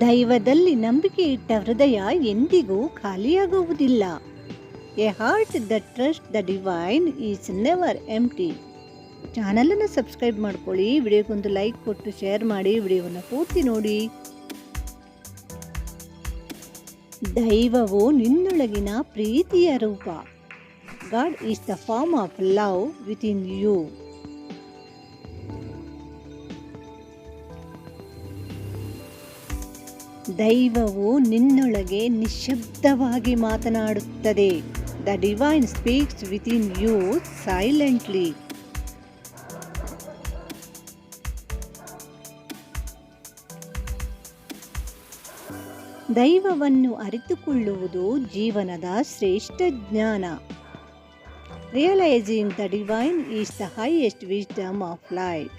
ದೈವದಲ್ಲಿ ನಂಬಿಕೆ ಇಟ್ಟ ಹೃದಯ ಎಂದಿಗೂ ಖಾಲಿಯಾಗುವುದಿಲ್ಲ. A heart the trust the divine is never empty ಚಾನಲನ್ನು ಸಬ್ಸ್ಕ್ರೈಬ್ ಮಾಡ್ಕೊಳ್ಳಿ, ವಿಡಿಯೋಗೊಂದು ಲೈಕ್ ಕೊಟ್ಟು ಶೇರ್ ಮಾಡಿ, ವಿಡಿಯೋವನ್ನು ಪೂರ್ತಿ ನೋಡಿ. ದೈವವು ನಿನ್ನೊಳಗಿನ ಪ್ರೀತಿಯ ರೂಪ. God is the form of love within you ದೈವವು ನಿನ್ನೊಳಗೆ ನಿಶ್ಶಬ್ದವಾಗಿ ಮಾತನಾಡುತ್ತದೆ. The divine speaks within you silently ದೈವವನ್ನು ಅರಿತುಕೊಳ್ಳುವುದು ಜೀವನದ ಶ್ರೇಷ್ಠ ಜ್ಞಾನ. Realizing the divine is the highest wisdom of life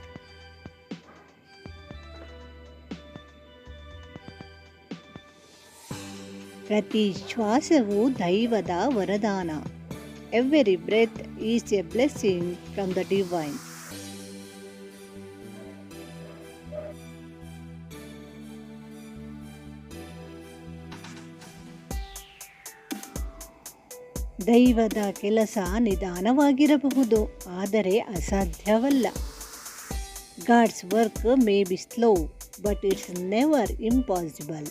ಪ್ರತಿ ಶ್ವಾಸವು ದೈವದ ವರದಾನ. Every breath is a blessing from the divine ದೈವದ ಕೆಲಸ ನಿಧಾನವಾಗಿರಬಹುದು, ಆದರೆ ಅಸಾಧ್ಯವಲ್ಲ. God's work may be slow but it's never impossible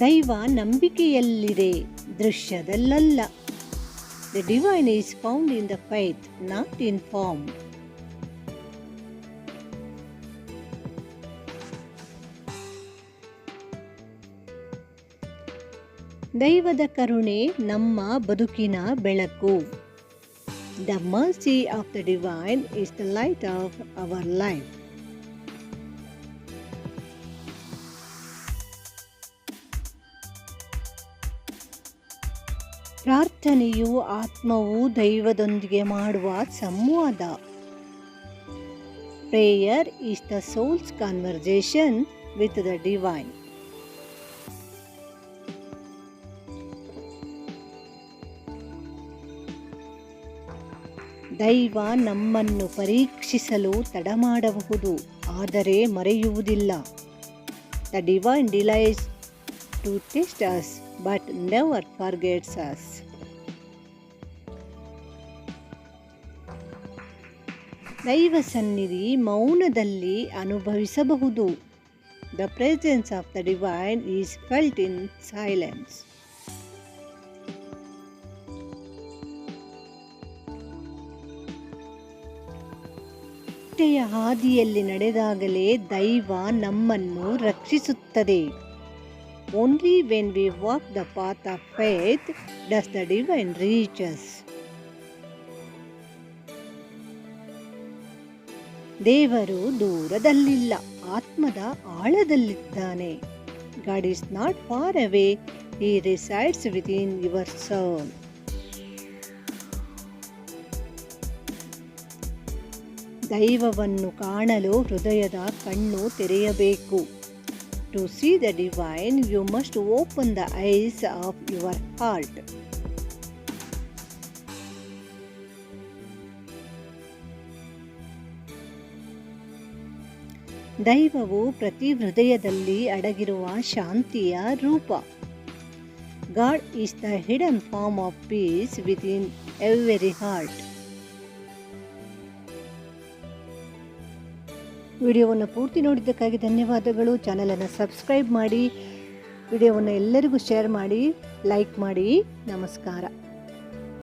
ದೈವ ನಂಬಿಕೆಯಲ್ಲಿದೆ, ದೃಶ್ಯದಲ್ಲಲ್ಲ. The divine is found in the faith not in form ದೈವದ ಕರುಣೆ ನಮ್ಮ ಬದುಕಿನ ಬೆಳಕು. The mercy of the divine is the light of our life ಪ್ರಾರ್ಥನೆಯು ಆತ್ಮವು ದೈವದೊಂದಿಗೆ ಮಾಡುವ ಸಂವಾದ. Prayer is the soul's conversation with the divine ದೈವ ನಮ್ಮನ್ನು ಪರೀಕ್ಷಿಸಲು ತಡ ಮಾಡಬಹುದು ಆದರೆ ಮರೆಯುವುದಿಲ್ಲ. The divine delays to test us but never forgets us ದೈವ ಸನ್ನಿಧಿ ಮೌನದಲ್ಲಿ ಅನುಭವಿಸಬಹುದು. The presence of the divine is felt in silence ಹಾದಿಯಲ್ಲಿ ನಡೆದಾಗಲೇ ದೈವ ನಮ್ಮನ್ನು ರಕ್ಷಿಸುತ್ತದೆ. Only when walk walk the of faith does the divine divine reaches ದೇವರು ದೂರದಲ್ಲಿಲ್ಲ, ಆತ್ಮದ ಆಳದಲ್ಲಿದ್ದಾನೆ. God is not far away he resides within your soul ದೈವವನ್ನು ಕಾಣಲು ಹೃದಯದ ಕಣ್ಣು ತೆರೆಯಬೇಕು. To see the divine you must open the eyes of your heart ದೈವವು ಪ್ರತಿ ಹೃದಯದಲ್ಲಿ ಅಡಗಿರುವ ಶಾಂತಿಯ ರೂಪ. God is the hidden form of peace within every heart ವಿಡಿಯೋವನ್ನು ಪೂರ್ತಿ ನೋಡಿದ್ದಕ್ಕಾಗಿ ಧನ್ಯವಾದಗಳು. ಚಾನಲನ್ನು ಸಬ್ಸ್ಕ್ರೈಬ್ ಮಾಡಿ ವಿಡಿಯೋವನ್ನು ಎಲ್ಲರಿಗೂ ಶೇರ್ ಮಾಡಿ ಲೈಕ್ ಮಾಡಿ. ನಮಸ್ಕಾರ.